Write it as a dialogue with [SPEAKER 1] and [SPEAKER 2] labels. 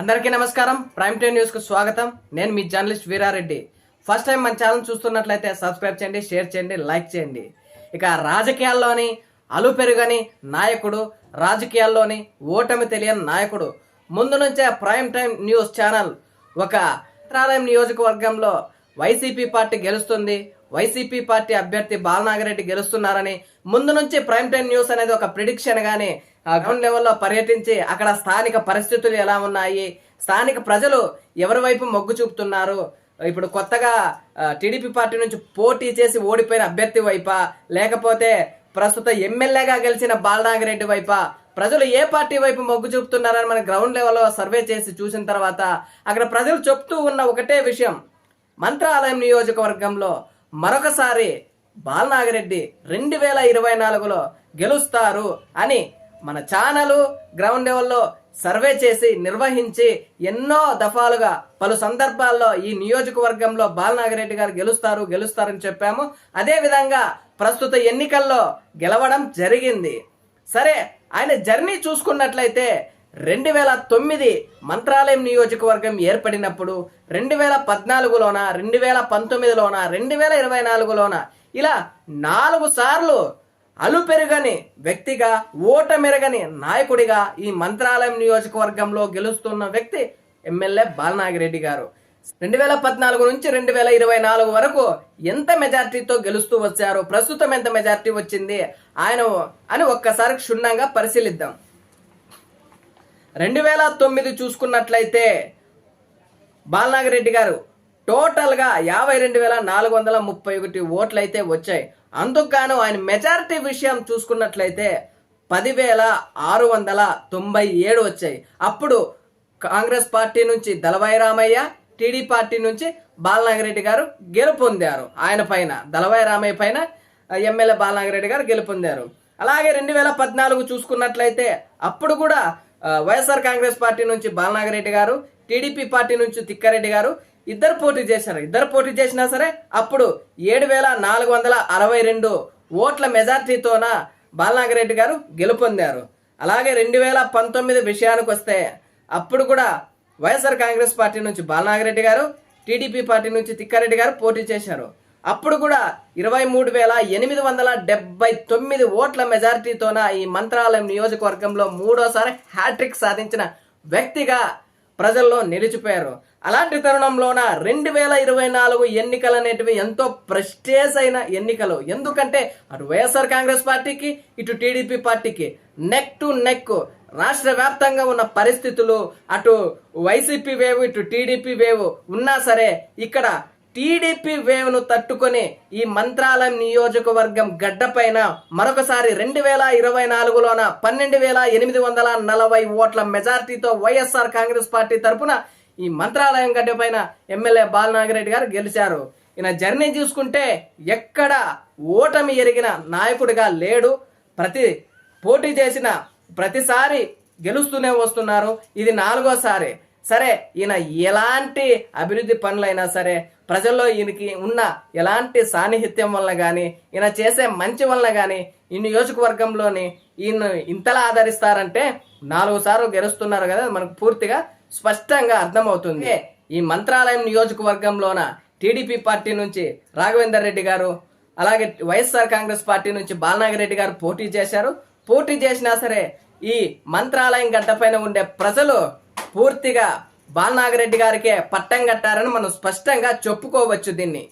[SPEAKER 1] అందరికీ నమస్కారం. Prime time న్యూస్కు స్వాగతం. నేను మీ జర్నలిస్ట్ వీరారెడ్డి. ఫస్ట్ టైం మన ఛానల్ చూస్తున్నట్లయితే సబ్స్క్రైబ్ చేయండి షేర్ చేయండి లైక్ చేయండి. ఇక రాజకీయాల్లోని అలు పెరుగని నాయకుడు రాజకీయాల్లోని ఓటమి తెలియని నాయకుడు ముందు నుంచే ప్రైమ్ టైం న్యూస్ ఛానల్ ఒక ఉత్తరాలయం నియోజకవర్గంలో వైసీపీ పార్టీ గెలుస్తుంది. వైసీపీ పార్టీ అభ్యర్థి బాలనాగరెడ్డి గెలుస్తున్నారని ముందు నుంచి ప్రైమ్ టైం న్యూస్ అనేది ఒక ప్రిడిక్షన్ గానీ గ్రౌండ్ లెవెల్లో పర్యటించి అక్కడ స్థానిక పరిస్థితులు ఎలా ఉన్నాయి స్థానిక ప్రజలు ఎవరి వైపు మొగ్గు చూపుతున్నారు ఇప్పుడు కొత్తగా టీడీపీ పార్టీ నుంచి పోటీ చేసి ఓడిపోయిన అభ్యర్థి వైపా లేకపోతే ప్రస్తుత ఎమ్మెల్యేగా గెలిచిన బాలనాగిరెడ్డి వైపా ప్రజలు ఏ పార్టీ వైపు మొగ్గు చూపుతున్నారని మనం గ్రౌండ్ లెవెల్లో సర్వే చేసి చూసిన తర్వాత అక్కడ ప్రజలు చెప్తూ ఉన్న ఒకటే విషయం మంత్రాలయం నియోజకవర్గంలో మరొకసారి బాలనాగిరెడ్డి రెండు వేల ఇరవై నాలుగులో గెలుస్తారు అని మన ఛానల్ గ్రౌండ్ లెవెల్లో సర్వే చేసి నిర్వహించి ఎన్నో దఫాలుగా పలు సందర్భాల్లో ఈ నియోజకవర్గంలో బాలనాగిరెడ్డి గారు గెలుస్తారు గెలుస్తారని చెప్పాము. అదేవిధంగా ప్రస్తుత ఎన్నికల్లో గెలవడం జరిగింది. సరే ఆయన జర్నీ చూసుకున్నట్లయితే రెండు వేల తొమ్మిది మంత్రాలయం నియోజకవర్గం ఏర్పడినప్పుడు రెండు వేల పద్నాలుగులోన రెండు వేల పంతొమ్మిదిలోన రెండు వేల ఇరవై నాలుగులోన ఇలా నాలుగు సార్లు అలుపెరుగని వ్యక్తిగా ఓటమెరగని నాయకుడిగా ఈ మంత్రాలయం నియోజకవర్గంలో గెలుస్తున్న వ్యక్తి ఎమ్మెల్యే బాలనాగిరెడ్డి గారు. రెండు వేల పద్నాలుగు నుంచి రెండు వేల ఇరవై నాలుగు వరకు ఎంత మెజార్టీతో గెలుస్తూ వచ్చారు ప్రస్తుతం ఎంత మెజార్టీ వచ్చింది ఆయన అని ఒక్కసారి క్షుణ్ణంగా పరిశీలిద్దాం. రెండు వేల తొమ్మిది చూసుకున్నట్లయితే బాలనాగిరెడ్డి గారు టోటల్గా యాభై రెండు వేల నాలుగు వందల ముప్పై ఒకటి ఓట్లు అయితే వచ్చాయి. అందుకుగాను ఆయన మెజారిటీ విషయం చూసుకున్నట్లయితే పదివేల ఆరు వందల తొంభై ఏడు వచ్చాయి. అప్పుడు కాంగ్రెస్ పార్టీ నుంచి దళవాయి రామయ్య టీడీ పార్టీ నుంచి బాలనాగిరెడ్డి గారు గెలుపొందారు ఆయన పైన. దళవాయి రామయ్య పైన ఎమ్మెల్యే బాలనాగిరెడ్డి గారు గెలుపొందారు. అలాగే రెండు వేల పద్నాలుగు చూసుకున్నట్లయితే అప్పుడు కూడా వైఎస్ఆర్ కాంగ్రెస్ పార్టీ నుంచి బాలనాగిరెడ్డి గారు టీడీపీ పార్టీ నుంచి తిక్కారెడ్డి గారు ఇద్దరు పోటీ చేశారు. ఇద్దరు పోటీ చేసినా సరే అప్పుడు ఏడు వేల నాలుగు వందల అరవై రెండు ఓట్ల మెజార్టీతోన బాలనాగిరెడ్డి గారు గెలుపొందారు. అలాగే రెండు వేల పంతొమ్మిది విషయానికి వస్తే అప్పుడు కూడా వైఎస్ఆర్ కాంగ్రెస్ పార్టీ నుంచి బాలనాగిరెడ్డి గారు టీడీపీ పార్టీ నుంచి తిక్కారెడ్డి గారు పోటీ చేశారు. అప్పుడు కూడా ఇరవై మూడు వేల ఎనిమిది వందల డెబ్బై తొమ్మిది ఓట్ల మెజారిటీతోన ఈ మంత్రాలయం నియోజకవర్గంలో మూడోసారి హ్యాట్రిక్ సాధించిన వ్యక్తిగా ప్రజల్లో నిలిచిపోయారు. అలాంటి తరుణంలోన రెండు వేల ఇరవై నాలుగు ఎన్నికలు అనేటివి ఎంతో ప్రెస్టేజ్ అయిన ఎన్నికలు. ఎందుకంటే అటు వైఎస్ఆర్ కాంగ్రెస్ పార్టీకి ఇటు టీడీపీ పార్టీకి నెక్ టు నెక్ రాష్ట్ర వ్యాప్తంగా ఉన్న పరిస్థితులు అటు వైసీపీ వేవ్ ఇటు టీడీపీ వేవ్ ఉన్నా సరే ఇక్కడ టీడీపీ వేవ్ను తట్టుకొని ఈ మంత్రాలయం నియోజకవర్గం గడ్డపైన మరొకసారి రెండు వేల ఇరవై నాలుగులోన పన్నెండు వేల ఎనిమిది వందల నలభై ఓట్ల మెజార్టీతో వైఎస్ఆర్ కాంగ్రెస్ పార్టీ తరపున ఈ మంత్రాలయం గడ్డపైన ఎమ్మెల్యే బాలనాగిరెడ్డి గారు గెలిచారు. ఈయన జర్నీ చూసుకుంటే ఎక్కడ ఓటమి ఎరిగిన నాయకుడిగా లేడు. ప్రతి పోటీ చేసిన ప్రతిసారి గెలుస్తూనే వస్తున్నారు. ఇది నాలుగోసారి. సరే ఈయన ఎలాంటి అభివృద్ధి పనులైనా సరే ప్రజల్లో ఈయనకి ఉన్న ఎలాంటి సాన్నిహిత్యం వల్ల కానీ ఈయన చేసే మంచి వలన కానీ ఈ నియోజకవర్గంలోని ఈయన ఇంతలా ఆదరిస్తారంటే నాలుగు సార్లు గెలుస్తున్నారు కదా మనకు పూర్తిగా స్పష్టంగా అర్థమవుతుంది. ఈ మంత్రాలయం నియోజకవర్గంలోన టీడీపీ పార్టీ నుంచి రాఘవేందర్ రెడ్డి గారు అలాగే వైఎస్ఆర్ కాంగ్రెస్ పార్టీ నుంచి బాలనాగిరెడ్డి గారు పోటీ చేశారు. పోటీ చేసినా సరే ఈ మంత్రాలయం గడ్డపైన ఉండే ప్రజలు పూర్తిగా బాలనాగరెడ్డి గారికే పట్టం కట్టారని మనం స్పష్టంగా చెప్పుకోవచ్చు దీన్ని.